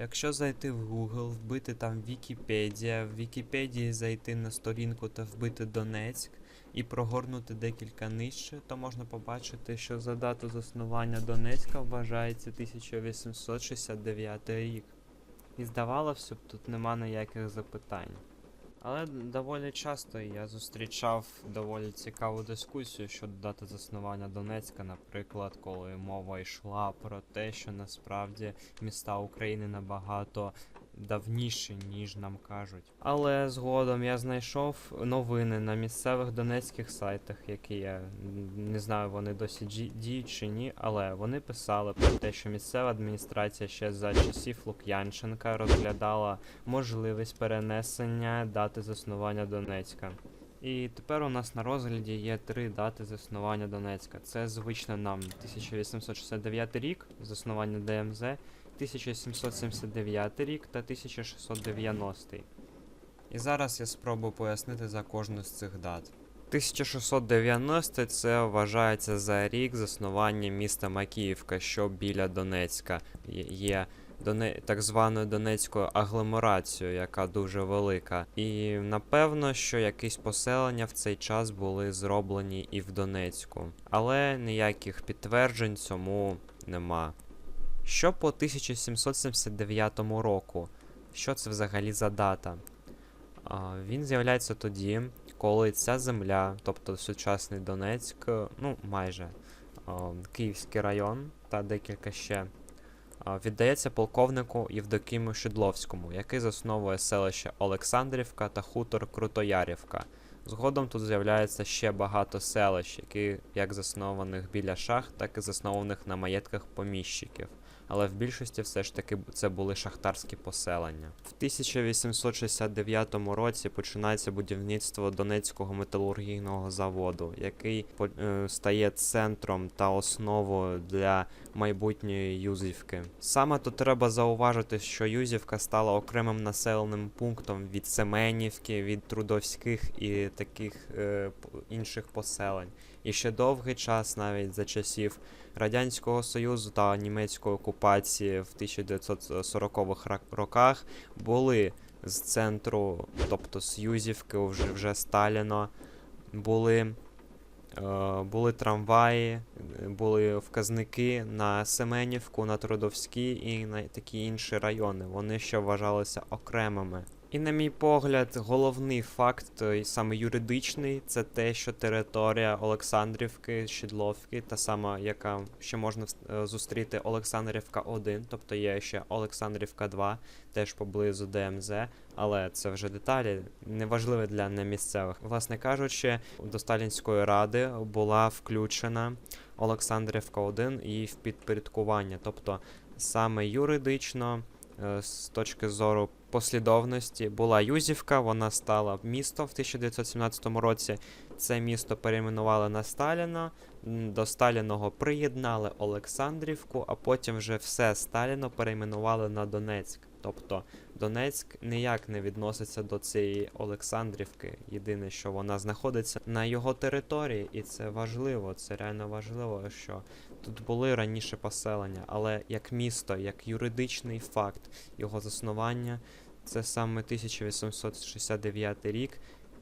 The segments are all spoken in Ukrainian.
Якщо зайти в Google, вбити там Вікіпедія, в Вікіпедії зайти на сторінку та вбити Донецьк і прогорнути декілька нижче, то можна побачити, що за дату заснування Донецька вважається 1869 рік. І здавалося б, тут нема ніяких запитань. Але доволі часто я зустрічав доволі цікаву дискусію щодо дати заснування Донецька, наприклад, коли мова йшла про те, що насправді міста України набагато давніші, ніж нам кажуть. Але згодом я знайшов новини на місцевих донецьких сайтах, які я не знаю, вони досі діють чи ні, але вони писали про те, що місцева адміністрація ще за часів Лук'янченка розглядала можливість перенесення дати заснування Донецька. І тепер у нас на розгляді є три дати заснування Донецька. Це звично нам 1869 рік, заснування ДМЗ, 1779 рік та 1690. І зараз я спробую пояснити за кожну з цих дат. 1690 це вважається за рік заснування міста Макіївка, що біля Донецька Є- Доне... так званою Донецькою агломерацією, яка дуже велика. І напевно, що якісь поселення в цей час були зроблені і в Донецьку. Але ніяких підтверджень цьому нема. Що по 1779 року? Що це взагалі за дата? А, він з'являється тоді, коли ця земля, тобто сучасний Донецьк, ну майже а, Київський район та декілька ще, а, віддається полковнику Євдокиму Шидловському, який засновує селище Олександрівка та хутор Крутоярівка. Згодом тут з'являється ще багато селищ, які як заснованих біля шахт, так і заснованих на маєтках поміщиків. Але в більшості все ж таки це були шахтарські поселення. В 1869 році починається будівництво Донецького металургійного заводу, який е, стає центром та основою для майбутньої Юзівки. Саме тут треба зауважити, що Юзівка стала окремим населеним пунктом від Семенівки, від Трудовських і таких е, інших поселень. І ще довгий час, навіть за часів Радянського Союзу та німецької окупації в 1940-х роках були з центру, тобто з Юзівки, вже, вже Сталіно, були, е, були трамваї, були вказники на Семенівку, на Трудовські і на такі інші райони. Вони ще вважалися окремими. І, на мій погляд, головний факт, е, і саме юридичний, це те, що територія Олександрівки, Щедловки, та сама, яка ще можна е, зустріти Олександрівка 1, тобто є ще Олександрівка 2, теж поблизу ДМЗ, але це вже деталі, неважливі для немісцевих. Власне кажучи, до Сталінської ради була включена Олександрівка 1 і в підпорядкування, тобто саме юридично е, з точки зору послідовності була Юзівка, вона стала містом в 1917 році. Це місто перейменували на Сталіна. До Сталіного приєднали Олександрівку, а потім вже все Сталіно перейменували на Донецьк. Тобто Донецьк ніяк не відноситься до цієї Олександрівки. Єдине, що вона знаходиться на його території, і це важливо, це реально важливо, що тут були раніше поселення, але як місто, як юридичний факт його заснування, це саме 1869 рік,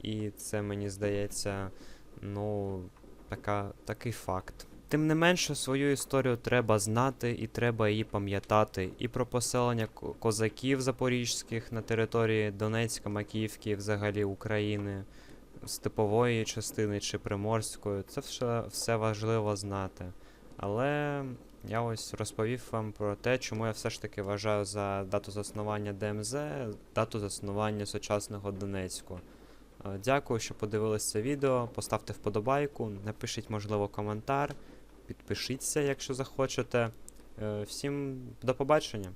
і це мені здається, ну, така, такий факт. Тим не менше, свою історію треба знати і треба її пам'ятати. І про поселення козаків запорізьких на території Донецька, Макіївки, взагалі України, степової частини чи приморської. Це все, все важливо знати. Але я ось розповів вам про те, чому я все ж таки вважаю за дату заснування ДМЗ, дату заснування сучасного Донецьку. Е, Дякую, що подивилися це відео. Поставте вподобайку, напишіть, можливо, коментар, підпишіться, якщо захочете. Е, Всім до побачення!